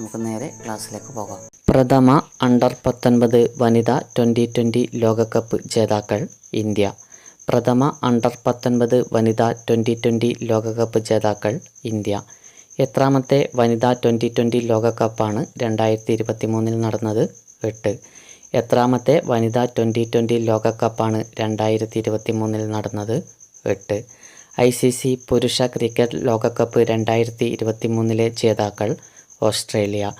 നമുക്ക് നേരെ ക്ലാസ്സിലേക്ക് പോകാം. പ്രഥമ അണ്ടർ പത്തൊൻപത് വനിത ട്വന്റി ട്വന്റി ലോകകപ്പ് ജേതാക്കൾ ഇന്ത്യ. പ്രഥമ അണ്ടർ പത്തൊൻപത് വനിത ട്വന്റി ട്വന്റി ലോകകപ്പ് ജേതാക്കൾ ഇന്ത്യ. എത്രാമത്തെ വനിതാ ട്വന്റി ട്വന്റി ലോകകപ്പാണ് രണ്ടായിരത്തി ഇരുപത്തി മൂന്നിൽ നടന്നത് എട്ട്. എത്രാമത്തെ വനിതാ ട്വന്റി ട്വന്റി ലോകകപ്പാണ് രണ്ടായിരത്തി ഇരുപത്തി മൂന്നിൽ നടന്നത് എട്ട്. ഐ സി സി പുരുഷ ക്രിക്കറ്റ് ലോകകപ്പ് രണ്ടായിരത്തി ഇരുപത്തി മൂന്നിലെ ജേതാക്കൾ ഓസ്ട്രേലിയ.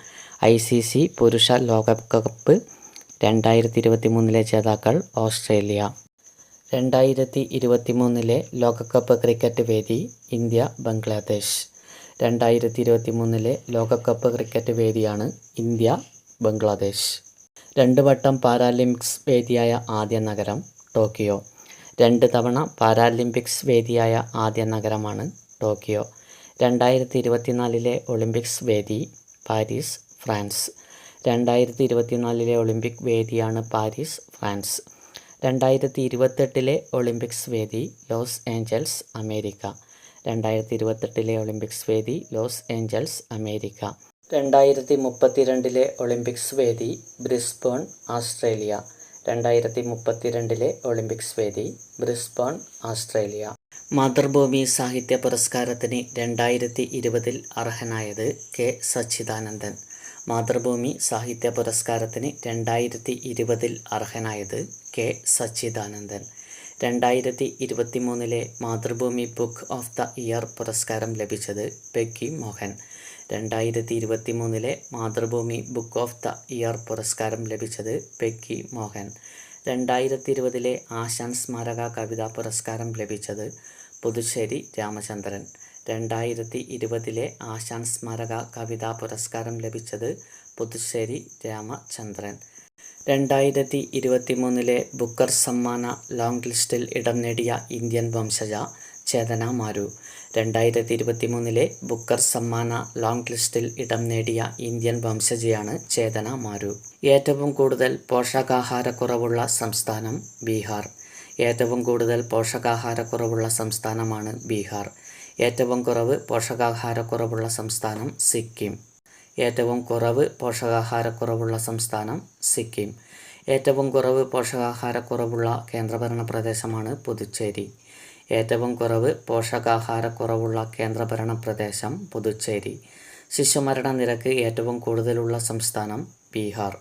ഐ സി സി പുരുഷ ലോകകപ്പ് രണ്ടായിരത്തി ഇരുപത്തി മൂന്നിലെ ജേതാക്കൾ ഓസ്ട്രേലിയ. രണ്ടായിരത്തി ഇരുപത്തി മൂന്നിലെ ലോകകപ്പ് ക്രിക്കറ്റ് വേദി ഇന്ത്യ ബംഗ്ലാദേശ്. രണ്ടായിരത്തി ഇരുപത്തി മൂന്നിലെ ലോകകപ്പ് ക്രിക്കറ്റ് വേദിയാണ് ഇന്ത്യ ബംഗ്ലാദേശ്. രണ്ട് വട്ടം പാരാലിമ്പിക്സ് വേദിയായ ആദ്യ നഗരം ടോക്കിയോ. രണ്ട് തവണ പാരാലിമ്പിക്സ് വേദിയായ ആദ്യ നഗരമാണ് ടോക്കിയോ. രണ്ടായിരത്തി ഇരുപത്തിനാലിലെ ഒളിമ്പിക്സ് വേദി പാരീസ് ഫ്രാൻസ്. രണ്ടായിരത്തി ഇരുപത്തിനാലിലെ ഒളിമ്പിക് വേദിയാണ് പാരീസ് ഫ്രാൻസ്. രണ്ടായിരത്തി ഇരുപത്തെട്ടിലെ ഒളിമ്പിക്സ് വേദി ലോസ് ഏഞ്ചൽസ് അമേരിക്ക. രണ്ടായിരത്തി ഇരുപത്തെട്ടിലെ ഒളിമ്പിക്സ് വേദി ലോസ് ഏഞ്ചൽസ് അമേരിക്ക. രണ്ടായിരത്തി മുപ്പത്തിരണ്ടിലെ ഒളിമ്പിക്സ് വേദി ബ്രിസ്ബേൺ ആസ്ട്രേലിയ. രണ്ടായിരത്തി മുപ്പത്തിരണ്ടിലെ ഒളിമ്പിക്സ് വേദി ബ്രിസ്ബേൺ ഓസ്ട്രേലിയ മാതൃഭൂമി സാഹിത്യ പുരസ്കാരത്തിന് രണ്ടായിരത്തി ഇരുപതിൽ അർഹനായത് കെ സച്ചിദാനന്ദൻ. മാതൃഭൂമി സാഹിത്യ പുരസ്കാരത്തിന് രണ്ടായിരത്തി ഇരുപതിൽ അർഹനായത് കെ സച്ചിദാനന്ദൻ. രണ്ടായിരത്തി ഇരുപത്തി മൂന്നിലെ Mathrubhumi book of the year പുരസ്കാരം ലഭിച്ചത് പെക്കി മോഹൻ. രണ്ടായിരത്തി ഇരുപത്തി മൂന്നിലെ Mathrubhumi book of the year പുരസ്കാരം ലഭിച്ചത് പെക്കി മോഹൻ. രണ്ടായിരത്തി ഇരുപതിലെ ആശാൻ സ്മാരക കവിതാ പുരസ്കാരം ലഭിച്ചത് പുതുശ്ശേരി രാമചന്ദ്രൻ. രണ്ടായിരത്തി ഇരുപതിലെ ആശാൻ സ്മാരക കവിതാ പുരസ്കാരം ലഭിച്ചത് പുതുശ്ശേരി രാമചന്ദ്രൻ. രണ്ടായിരത്തി ഇരുപത്തി മൂന്നിലെ ബുക്കർ സമ്മാന ലോങ് ലിസ്റ്റിൽ ഇടം നേടിയ ഇന്ത്യൻ വംശജ ചേതന മാരു. രണ്ടായിരത്തി ഇരുപത്തി മൂന്നിലെ ബുക്കർ സമ്മാന ലോങ് ലിസ്റ്റിൽ ഇടം നേടിയ ഇന്ത്യൻ വംശജയാണ് ചേതന മാരു. ഏറ്റവും കൂടുതൽ പോഷകാഹാരക്കുറവുള്ള സംസ്ഥാനം ബീഹാർ. ഏറ്റവും കൂടുതൽ പോഷകാഹാരക്കുറവുള്ള സംസ്ഥാനമാണ് ബീഹാർ. ഏറ്റവും കുറവ് പോഷകാഹാരക്കുറവുള്ള സംസ്ഥാനം സിക്കിം. ഏറ്റവും കുറവ് പോഷകാഹാരക്കുറവുള്ള സംസ്ഥാനം സിക്കിം. ഏറ്റവും കുറവ് പോഷകാഹാരക്കുറവുള്ള കേന്ദ്രഭരണ പ്രദേശമാണ് പുതുച്ചേരി. ഏറ്റവും കുറവ് പോഷകാഹാരക്കുറവുള്ള കേന്ദ്രഭരണ പ്രദേശം പുതുച്ചേരി. ശിശുമരണ നിരക്ക് ഏറ്റവും കൂടുതലുള്ള സംസ്ഥാനം ബീഹാർ.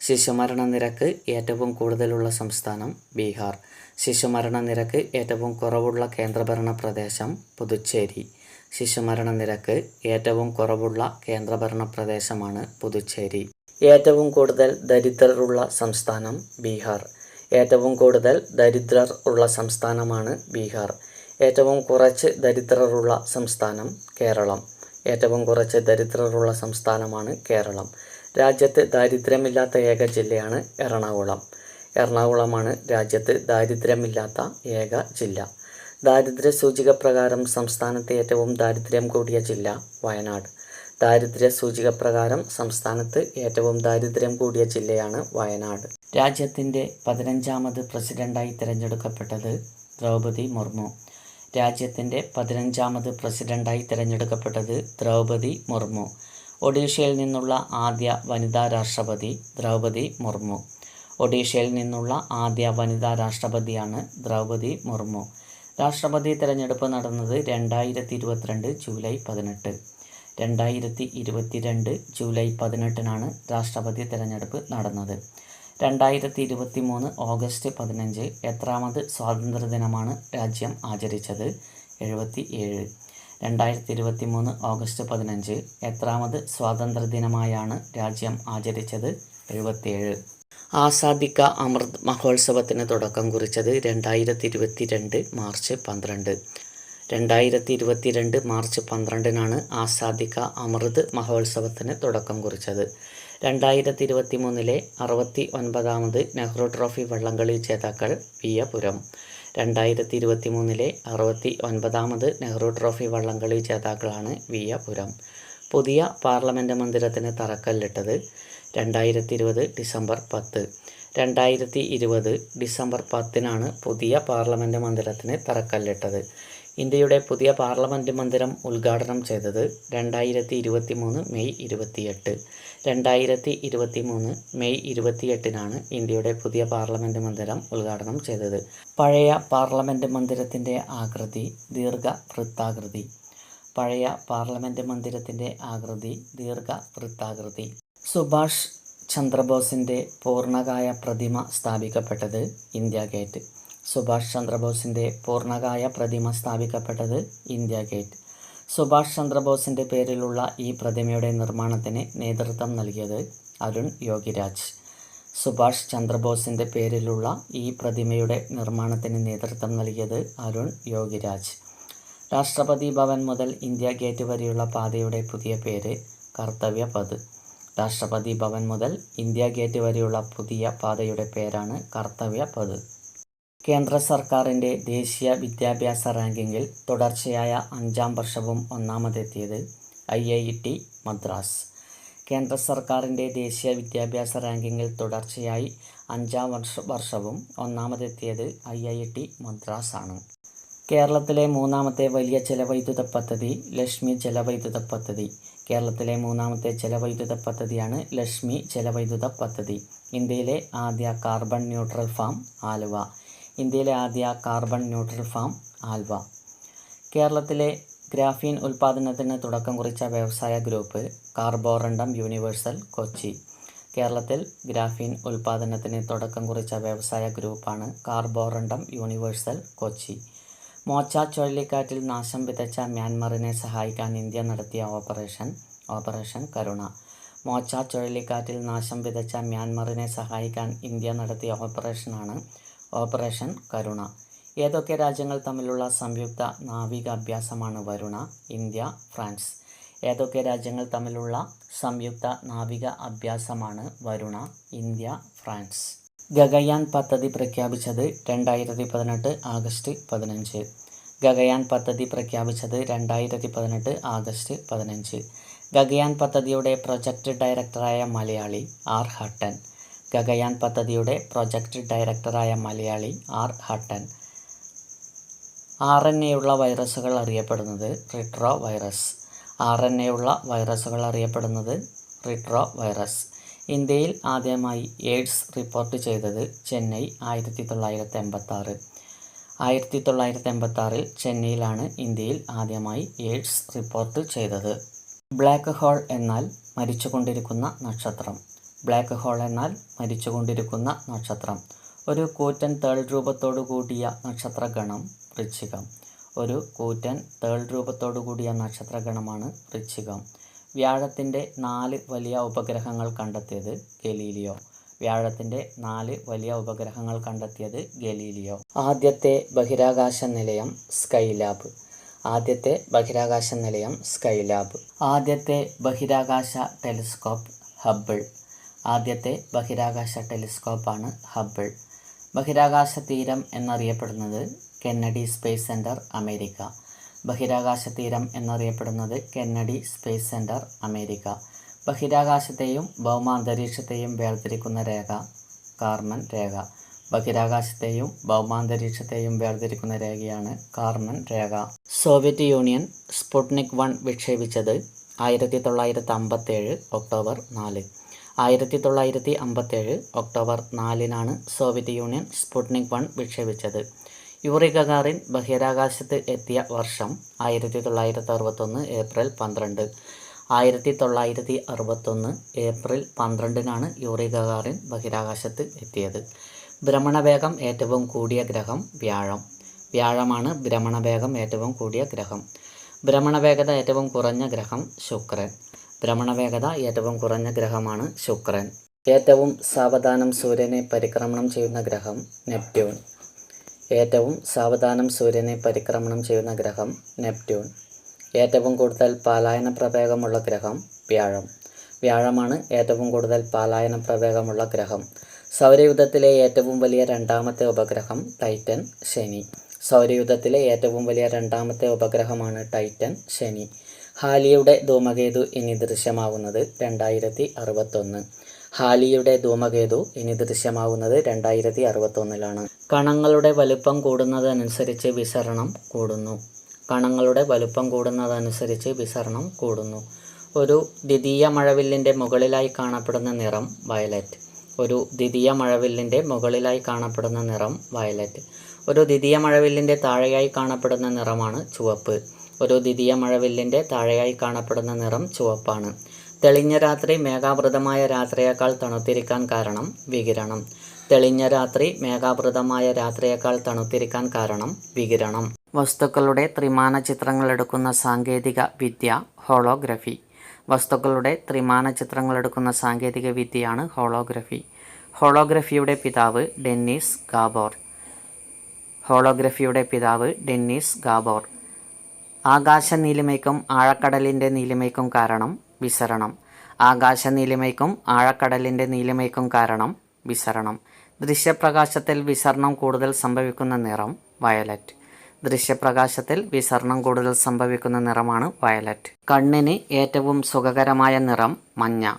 ശിശുമരണ നിരക്ക് ഏറ്റവും കൂടുതലുള്ള സംസ്ഥാനം ബീഹാർ. ശിശുമരണ നിരക്ക് ഏറ്റവും കുറവുള്ള കേന്ദ്രഭരണ പ്രദേശം പുതുച്ചേരി. ശിശുമരണ നിരക്ക് ഏറ്റവും കുറവുള്ള കേന്ദ്രഭരണ പ്രദേശമാണ് പുതുച്ചേരി. ഏറ്റവും കൂടുതൽ ദരിദ്രരുള്ള സംസ്ഥാനം ബീഹാർ. ഏറ്റവും കൂടുതൽ ദരിദ്രർ ഉള്ള സംസ്ഥാനമാണ് ബീഹാർ. ഏറ്റവും കുറച്ച് ദരിദ്രരുള്ള സംസ്ഥാനം കേരളം. ഏറ്റവും കുറച്ച് ദരിദ്രരുള്ള സംസ്ഥാനമാണ് കേരളം. രാജ്യത്ത് ദാരിദ്ര്യമില്ലാത്ത ഏക ജില്ലയാണ് എറണാകുളം. എറണാകുളമാണ് രാജ്യത്ത് ദാരിദ്ര്യമില്ലാത്ത ഏക ജില്ല. ദാരിദ്ര്യ സൂചിക പ്രകാരം സംസ്ഥാനത്തെ ഏറ്റവും ദാരിദ്ര്യം കൂടിയ ജില്ല വയനാട്. ദാരിദ്ര്യ സൂചിക പ്രകാരം സംസ്ഥാനത്ത് ഏറ്റവും ദാരിദ്ര്യം കൂടിയ ജില്ലയാണ് വയനാട്. രാജ്യത്തിന്റെ പതിനഞ്ചാമത് പ്രസിഡന്റായി തിരഞ്ഞെടുക്കപ്പെട്ടത് ദ്രൗപതി മുർമു. രാജ്യത്തിന്റെ പതിനഞ്ചാമത് പ്രസിഡന്റായി തിരഞ്ഞെടുക്കപ്പെട്ടത് ദ്രൗപതി മുർമു. ഒഡീഷയിൽ നിന്നുള്ള ആദ്യ വനിതാ രാഷ്ട്രപതി ദ്രൗപതി മുർമു. ഒഡീഷയിൽ നിന്നുള്ള ആദ്യ വനിതാ രാഷ്ട്രപതിയാണ് ദ്രൗപതി മുർമു. രാഷ്ട്രപതി തിരഞ്ഞെടുപ്പ് നടന്നത് രണ്ടായിരത്തി ഇരുപത്തിരണ്ട് ജൂലൈ പതിനെട്ട്. രണ്ടായിരത്തി ഇരുപത്തിരണ്ട് ജൂലൈ പതിനെട്ടിനാണ് രാഷ്ട്രപതി തിരഞ്ഞെടുപ്പ് നടന്നത്. രണ്ടായിരത്തി ഇരുപത്തി മൂന്ന് ഓഗസ്റ്റ് പതിനഞ്ച് എത്രാമത് സ്വാതന്ത്ര്യദിനമാണ് രാജ്യം ആചരിച്ചത്? എഴുപത്തി ഏഴ് രണ്ടായിരത്തി ഇരുപത്തി മൂന്ന് ഓഗസ്റ്റ് പതിനഞ്ച്. എത്രാമത് സ്വാതന്ത്ര്യദിനമായാണ് രാജ്യം ആചരിച്ചത്? എഴുപത്തിയേഴ്. ആസാദിക്ക അമൃത് മഹോത്സവത്തിന് തുടക്കം കുറിച്ചത് രണ്ടായിരത്തി ഇരുപത്തി രണ്ട് മാർച്ച് പന്ത്രണ്ട്. രണ്ടായിരത്തി ഇരുപത്തിരണ്ട് മാർച്ച് പന്ത്രണ്ടിനാണ് ആസാദിക്ക അമൃത് മഹോത്സവത്തിന് തുടക്കം കുറിച്ചത്. രണ്ടായിരത്തി ഇരുപത്തി മൂന്നിലെ അറുപത്തി ഒൻപതാമത് നെഹ്റു ട്രോഫി വള്ളംകളി ജേതാക്കൾ വിയപുരം. രണ്ടായിരത്തി ഇരുപത്തി മൂന്നിലെ അറുപത്തി ഒൻപതാമത് നെഹ്റു ട്രോഫി വള്ളംകളി ജേതാക്കളാണ് വി എ പുരം പുതിയ പാർലമെന്റ് മന്ദിരത്തിന് തറക്കല്ലിട്ടത് രണ്ടായിരത്തി ഇരുപത് ഡിസംബർ പത്ത്. രണ്ടായിരത്തി ഇരുപത് ഡിസംബർ പത്തിനാണ് പുതിയ പാർലമെന്റ് മന്ദിരത്തിന് തറക്കല്ലിട്ടത്. ഇന്ത്യയുടെ പുതിയ പാർലമെന്റ് മന്ദിരം ഉദ്ഘാടനം ചെയ്തത് രണ്ടായിരത്തി ഇരുപത്തി മൂന്ന് മെയ് ഇരുപത്തിയെട്ട്. രണ്ടായിരത്തി ഇരുപത്തി മൂന്ന് മെയ് ഇരുപത്തിയെട്ടിനാണ് ഇന്ത്യയുടെ പുതിയ പാർലമെന്റ് മന്ദിരം ഉദ്ഘാടനം ചെയ്തത്. പഴയ പാർലമെന്റ് മന്ദിരത്തിന്റെ ആകൃതി ദീർഘ വൃത്താകൃതി പഴയ പാർലമെന്റ് മന്ദിരത്തിന്റെ ആകൃതി ദീർഘ വൃത്താകൃതി സുഭാഷ് ചന്ദ്രബോസിന്റെ പൂർണകായ പ്രതിമ സ്ഥാപിക്കപ്പെട്ടത് ഇന്ത്യ ഗേറ്റ് സുഭാഷ് ചന്ദ്രബോസിന്റെ പൂർണകായ പ്രതിമ സ്ഥാപിക്കപ്പെട്ടത് ഇന്ത്യ ഗേറ്റ്. സുഭാഷ് ചന്ദ്രബോസിന്റെ പേരിലുള്ള ഈ പ്രതിമയുടെ നിർമ്മാണത്തിന് നേതൃത്വം നൽകിയത് അരുൺ യോഗിരാജ്. സുഭാഷ് ചന്ദ്രബോസിന്റെ പേരിലുള്ള ഈ പ്രതിമയുടെ നിർമ്മാണത്തിന് നേതൃത്വം നൽകിയത് അരുൺ യോഗിരാജ്. രാഷ്ട്രപതി ഭവൻ മുതൽ ഇന്ത്യ ഗേറ്റ് വരെയുള്ള പാതയുടെ പുതിയ പേര് കർത്തവ്യ പദ്. രാഷ്ട്രപതി ഭവൻ മുതൽ ഇന്ത്യ ഗേറ്റ് വരെയുള്ള പുതിയ പാതയുടെ പേരാണ് കർത്തവ്യ പത് കേന്ദ്ര സർക്കാരിന്റെ ദേശീയ വിദ്യാഭ്യാസ റാങ്കിങ്ങിൽ തുടർച്ചയായ അഞ്ചാം വർഷവും ഒന്നാമതെത്തിയത് ഐ ഐ ടി മദ്രാസ്. കേന്ദ്ര സർക്കാരിന്റെ ദേശീയ വിദ്യാഭ്യാസ റാങ്കിങ്ങിൽ തുടർച്ചയായി അഞ്ചാം വർഷ വർഷവും ഒന്നാമതെത്തിയത് ഐ ഐ ടി മദ്രാസ് ആണ് കേരളത്തിലെ മൂന്നാമത്തെ വലിയ ജലവൈദ്യുത പദ്ധതി ലക്ഷ്മി ജലവൈദ്യുത പദ്ധതി. കേരളത്തിലെ മൂന്നാമത്തെ ജലവൈദ്യുത പദ്ധതിയാണ് ലക്ഷ്മി ജലവൈദ്യുത പദ്ധതി. ഇന്ത്യയിലെ ആദ്യ കാർബൺ ന്യൂട്രൽ ഫാം ആലുവ. ഇന്ത്യയിലെ ആദ്യ കാർബൺ ന്യൂട്രൽ ഫാം ആൽവ കേരളത്തിലെ ഗ്രാഫീൻ ഉൽപ്പാദനത്തിന് തുടക്കം കുറിച്ച വ്യവസായ ഗ്രൂപ്പ് കാർബോറണ്ടം യൂണിവേഴ്സൽ കൊച്ചി. കേരളത്തിൽ ഗ്രാഫീൻ ഉൽപ്പാദനത്തിന് തുടക്കം കുറിച്ച വ്യവസായ ഗ്രൂപ്പാണ് കാർബോറണ്ടം യൂണിവേഴ്സൽ കൊച്ചി. മോച്ച ചുഴലിക്കാറ്റിൽ നാശം വിതച്ച മ്യാൻമറിനെ സഹായിക്കാൻ ഇന്ത്യ നടത്തിയ ഓപ്പറേഷൻ ഓപ്പറേഷൻ കരുണ. മോച്ച ചുഴലിക്കാറ്റിൽ നാശം വിതച്ച മ്യാൻമറിനെ സഹായിക്കാൻ ഇന്ത്യ നടത്തിയ ഓപ്പറേഷനാണ് ഓപ്പറേഷൻ കരുണ. ഏതൊക്കെ രാജ്യങ്ങൾ തമ്മിലുള്ള സംയുക്ത നാവിക അഭ്യാസമാണ് വരുണ? India France. ഏതൊക്കെ രാജ്യങ്ങൾ തമ്മിലുള്ള സംയുക്ത നാവിക അഭ്യാസമാണ് വരുണ? India France. ഗഗയാൻ പദ്ധതി പ്രഖ്യാപിച്ചത് രണ്ടായിരത്തി പതിനെട്ട് ആഗസ്റ്റ് പതിനഞ്ച്. ഗഗയാൻ പദ്ധതി പ്രഖ്യാപിച്ചത് രണ്ടായിരത്തി പതിനെട്ട് ആഗസ്റ്റ് പതിനഞ്ച്. ഗഗയാൻ പദ്ധതിയുടെ പ്രൊജക്ട് ഡയറക്ടറായ മലയാളി ആർ ഹട്ടൻ. ഗഗയാൻ പദ്ധതിയുടെ പ്രൊജക്ട് ഡയറക്ടറായ മലയാളി ആർ ഹട്ടൻ. ആർ എൻ എയുള്ള വൈറസുകൾ അറിയപ്പെടുന്നത് റിട്രോ വൈറസ് ആർ എൻ എയുള്ള വൈറസുകൾ അറിയപ്പെടുന്നത് റിട്രോ വൈറസ് ഇന്ത്യയിൽ ആദ്യമായി എയ്ഡ്സ് റിപ്പോർട്ട് ചെയ്തത് ചെന്നൈ ആയിരത്തി തൊള്ളായിരത്തി എൺപത്താറ് ആയിരത്തി തൊള്ളായിരത്തി എൺപത്താറിൽ ചെന്നൈയിലാണ് ഇന്ത്യയിൽ ആദ്യമായി എയ്ഡ്സ് റിപ്പോർട്ട് ചെയ്തത്. ബ്ലാക്ക് ഹോൾ എന്നാൽ മരിച്ചുകൊണ്ടിരിക്കുന്ന നക്ഷത്രം. ബ്ലാക്ക് ഹോൾ എന്നാൽ മരിച്ചുകൊണ്ടിരിക്കുന്ന നക്ഷത്രം. ഒരു കൂറ്റൻ തേൾ രൂപത്തോടു കൂടിയ നക്ഷത്രഗണം വൃശ്ചികം. ഒരു കൂറ്റൻ തേൾ രൂപത്തോടു കൂടിയ നക്ഷത്രഗണമാണ് വൃശ്ചികം. വ്യാഴത്തിന്റെ നാല് വലിയ ഉപഗ്രഹങ്ങൾ കണ്ടെത്തിയത് ഗലീലിയോ. വ്യാഴത്തിന്റെ നാല് വലിയ ഉപഗ്രഹങ്ങൾ കണ്ടെത്തിയത് ഗലീലിയോ. ആദ്യത്തെ ബഹിരാകാശ നിലയം സ്കൈലാബ്. ആദ്യത്തെ ബഹിരാകാശ നിലയം സ്കൈലാബ്. ആദ്യത്തെ ബഹിരാകാശ ടെലിസ്കോപ്പ് ഹബിൾ. ആദ്യത്തെ ബഹിരാകാശ ടെലിസ്കോപ്പാണ് ഹബിൾ. ബഹിരാകാശ തീരം എന്നറിയപ്പെടുന്നത് കെന്നഡി സ്പേസ് സെന്റർ അമേരിക്ക. ബഹിരാകാശ തീരം എന്നറിയപ്പെടുന്നത് കെന്നഡി സ്പേസ് സെന്റർ അമേരിക്ക. ബഹിരാകാശത്തെയും ഭൗമാന്തരീക്ഷത്തെയും വേർതിരിക്കുന്ന രേഖ കാർമൻ രേഖ. ബഹിരാകാശത്തെയും ഭൗമാന്തരീക്ഷത്തെയും വേർതിരിക്കുന്ന രേഖയാണ് കാർമൻ രേഖ. സോവിയറ്റ് യൂണിയൻ സ്പുട്നിക് വൺ വിക്ഷേപിച്ചത് ആയിരത്തി തൊള്ളായിരത്തി അമ്പത്തേഴ് ഒക്ടോബർ നാല്. ആയിരത്തി തൊള്ളായിരത്തി അമ്പത്തേഴ് ഒക്ടോബർ നാലിനാണ് സോവിയറ്റ് യൂണിയൻ സ്പുട്നിക് വൺ വിക്ഷേപിച്ചത്. യൂറി ഗഗാറിൻ ബഹിരാകാശത്ത് എത്തിയ വർഷം ആയിരത്തി തൊള്ളായിരത്തി അറുപത്തൊന്ന് ഏപ്രിൽ പന്ത്രണ്ട്. ആയിരത്തി തൊള്ളായിരത്തി അറുപത്തൊന്ന് ഏപ്രിൽ പന്ത്രണ്ടിനാണ് യൂറി ഗഗാറിൻ ബഹിരാകാശത്ത് എത്തിയത്. ഭ്രമണവേഗം ഏറ്റവും കൂടിയ ഗ്രഹം വ്യാഴം. വ്യാഴമാണ് ഭ്രമണവേഗം ഏറ്റവും കൂടിയ ഗ്രഹം. ഭ്രമണവേഗത ഏറ്റവും കുറഞ്ഞ ഗ്രഹം ശുക്രൻ. ഭ്രമണവേഗത ഏറ്റവും കുറഞ്ഞ ഗ്രഹമാണ് ശുക്രൻ. ഏറ്റവും സാവധാനം സൂര്യനെ പരിക്രമണം ചെയ്യുന്ന ഗ്രഹം നെപ്റ്റ്യൂൺ. ഏറ്റവും സാവധാനം സൂര്യനെ പരിക്രമണം ചെയ്യുന്ന ഗ്രഹം നെപ്റ്റ്യൂൺ. ഏറ്റവും കൂടുതൽ പാലായന പ്രവേഗമുള്ള ഗ്രഹം വ്യാഴം. വ്യാഴമാണ് ഏറ്റവും കൂടുതൽ പാലായന പ്രവേഗമുള്ള ഗ്രഹം. സൗരയൂഥത്തിലെ ഏറ്റവും വലിയ രണ്ടാമത്തെ ഉപഗ്രഹം ടൈറ്റൻ ശനി. സൗരയൂഥത്തിലെ ഏറ്റവും വലിയ രണ്ടാമത്തെ ഉപഗ്രഹമാണ് ടൈറ്റൻ ശനി. ഹാലിയുടെ ധൂമകേതു ഇനി ദൃശ്യമാവുന്നത് രണ്ടായിരത്തി അറുപത്തൊന്ന് ഹാലിയുടെ ധൂമകേതു ഇനി ദൃശ്യമാവുന്നത് രണ്ടായിരത്തി അറുപത്തൊന്നിലാണ് കണങ്ങളുടെ വലുപ്പം കൂടുന്നതനുസരിച്ച് വിസരണം കൂടുന്നു. കണങ്ങളുടെ വലുപ്പം കൂടുന്നതനുസരിച്ച് വിസരണം കൂടുന്നു. ഒരു ദ്വിതീയ മഴവില്ലിന്റെ മുകളിലായി കാണപ്പെടുന്ന നിറം വയലറ്റ്. ഒരു ദ്വിതീയ മഴവില്ലിന്റെ മുകളിലായി കാണപ്പെടുന്ന നിറം വയലറ്റ്. ഒരു ദ്വിതീയ മഴവില്ലിന്റെ താഴെയായി കാണപ്പെടുന്ന നിറമാണ് ചുവപ്പ്. ഒരു ദ്വിതീയ മഴവില്ലിന്റെ താഴെയായി കാണപ്പെടുന്ന നിറം ചുവപ്പാണ്. തെളിഞ്ഞ രാത്രി മേഘാവൃതമായ രാത്രിയേക്കാൾ തണുത്തിരിക്കാൻ കാരണം വികിരണം. തെളിഞ്ഞ രാത്രി മേഘാവൃതമായ രാത്രിയേക്കാൾ തണുത്തിരിക്കാൻ കാരണം വികിരണം. വസ്തുക്കളുടെ ത്രിമാന ചിത്രങ്ങൾ എടുക്കുന്ന സാങ്കേതിക വിദ്യ ഹോളോഗ്രഫി. വസ്തുക്കളുടെ ത്രിമാന ചിത്രങ്ങൾ എടുക്കുന്ന സാങ്കേതിക വിദ്യയാണ് ഹോളോഗ്രഫി. ഹോളോഗ്രഫിയുടെ പിതാവ് ഡെന്നിസ് ഗാബോർ. ഹോളോഗ്രഫിയുടെ പിതാവ് ഡെന്നിസ് ഗാബോർ. ആകാശ നീലിമയ്ക്കും ആഴക്കടലിന്റെ നീലിമയ്ക്കും കാരണം വിസരണം. ആകാശ നീലിമയ്ക്കും ആഴക്കടലിന്റെ നീലിമയ്ക്കും കാരണം വിസരണം. ദൃശ്യപ്രകാശത്തിൽ വിസരണം കൂടുതൽ സംഭവിക്കുന്ന നിറം വയലറ്റ്. ദൃശ്യപ്രകാശത്തിൽ വിസരണം കൂടുതൽ സംഭവിക്കുന്ന നിറമാണ് വയലറ്റ്. കണ്ണിന് ഏറ്റവും സുഖകരമായ നിറം മഞ്ഞ.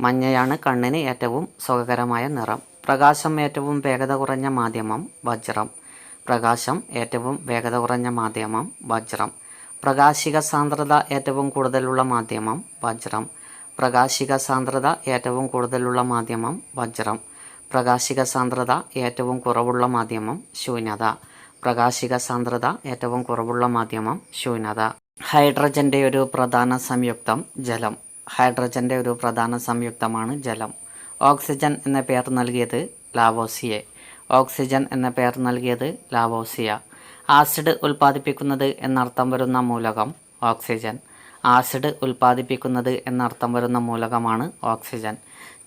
മഞ്ഞയാണ് കണ്ണിന് ഏറ്റവും സുഖകരമായ നിറം. പ്രകാശം ഏറ്റവും വേഗത കുറഞ്ഞ മാധ്യമം വജ്രം. പ്രകാശം ഏറ്റവും വേഗത കുറഞ്ഞ മാധ്യമം വജ്രം. പ്രകാശിക സാന്ദ്രത ഏറ്റവും കൂടുതലുള്ള മാധ്യമം വജ്രം. പ്രകാശിക സാന്ദ്രത ഏറ്റവും കൂടുതലുള്ള മാധ്യമം വജ്രം. പ്രകാശിക സാന്ദ്രത ഏറ്റവും കുറവുള്ള മാധ്യമം ശൂന്യത. പ്രകാശിക സാന്ദ്രത ഏറ്റവും കുറവുള്ള മാധ്യമം ശൂന്യത. ഹൈഡ്രജന്റെ ഒരു പ്രധാന സംയുക്തം ജലം. ഹൈഡ്രജന്റെ ഒരു പ്രധാന സംയുക്തമാണ് ജലം. ഓക്സിജൻ എന്ന പേർ നൽകിയത് ലാവോസിയെ. ഓക്സിജൻ എന്ന പേർ നൽകിയത് ലാവോസിയ. ആസിഡ് ഉൽപ്പാദിപ്പിക്കുന്നത് എന്നർത്ഥം വരുന്ന മൂലകം ഓക്സിജൻ. ആസിഡ് ഉൽപ്പാദിപ്പിക്കുന്നത് എന്നർത്ഥം വരുന്ന മൂലകമാണ് ഓക്സിജൻ.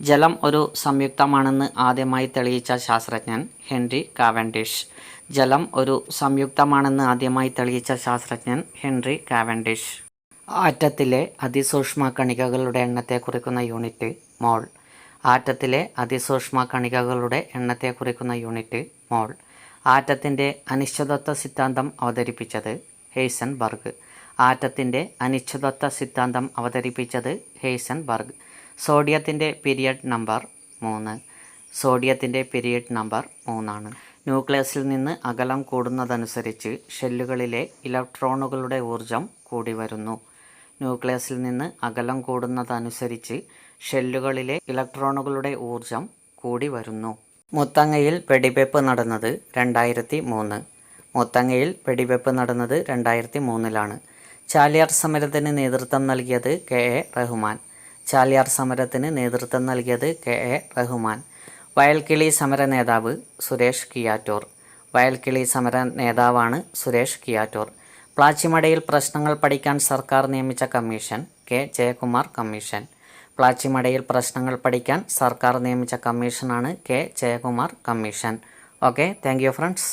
ജലം ഒരു സംയുക്തമാണെന്ന് ആദ്യമായി തെളിയിച്ച ശാസ്ത്രജ്ഞൻ ഹെൻറി കാവൻഡിഷ്. ജലം ഒരു സംയുക്തമാണെന്ന് ആദ്യമായി തെളിയിച്ച ശാസ്ത്രജ്ഞൻ ഹെൻറി കാവൻഡിഷ്. ആറ്റത്തിലെ അതിസൂക്ഷ്മ കണികകളുടെ എണ്ണത്തെ കുറിക്കുന്ന യൂണിറ്റ് മോൾ. ആറ്റത്തിലെ അതിസൂക്ഷ്മ കണികകളുടെ എണ്ണത്തെ കുറിക്കുന്ന യൂണിറ്റ് മോൾ. ആറ്റത്തിന്റെ അനിശ്ചിതത്വ സിദ്ധാന്തം അവതരിപ്പിച്ചത് ഹെയ്സൻബർഗ് ആറ്റത്തിന്റെ അനിശ്ചിതത്വ സിദ്ധാന്തം അവതരിപ്പിച്ചത് ഹെയ്സൻബർഗ് സോഡിയത്തിന്റെ പീരിയഡ് നമ്പർ മൂന്ന്. സോഡിയത്തിന്റെ പീരിയഡ് നമ്പർ മൂന്നാണ്. ന്യൂക്ലിയസിൽ നിന്ന് അകലം കൂടുന്നതനുസരിച്ച് ഷെല്ലുകളിലെ ഇലക്ട്രോണുകളുടെ ഊർജം കൂടി വരുന്നു. ന്യൂക്ലിയസിൽ നിന്ന് അകലം കൂടുന്നതനുസരിച്ച് ഷെല്ലുകളിലെ ഇലക്ട്രോണുകളുടെ ഊർജം കൂടി വരുന്നു. മുത്തങ്ങയിൽ വെടിവെപ്പ് നടന്നത് രണ്ടായിരത്തി മൂന്ന്. മുത്തങ്ങയിൽ വെടിവെപ്പ് നടന്നത് രണ്ടായിരത്തി മൂന്നിലാണ്. ചാലിയാർ സമരത്തിന് നേതൃത്വം നൽകിയത് കെ. എ. റഹ്മാൻ. ചാലിയാർ സമരത്തിന് നേതൃത്വം നൽകിയത് കെ. എ. റഹ്മാൻ. വയൽക്കിളി സമര നേതാവ് സുരേഷ് കിയാറ്റൂർ. വയൽക്കിളി സമര നേതാവാണ് സുരേഷ് കിയാറ്റൂർ. പ്ലാച്ചിമടയിൽ പ്രശ്നങ്ങൾ പഠിക്കാൻ സർക്കാർ നിയമിച്ച കമ്മീഷൻ കെ. ജയകുമാർ കമ്മീഷൻ. പ്ലാച്ചിമടയിൽ പ്രശ്നങ്ങൾ പഠിക്കാൻ സർക്കാർ നിയമിച്ച കമ്മീഷനാണ് K Jayakumar commission. Okay thank friends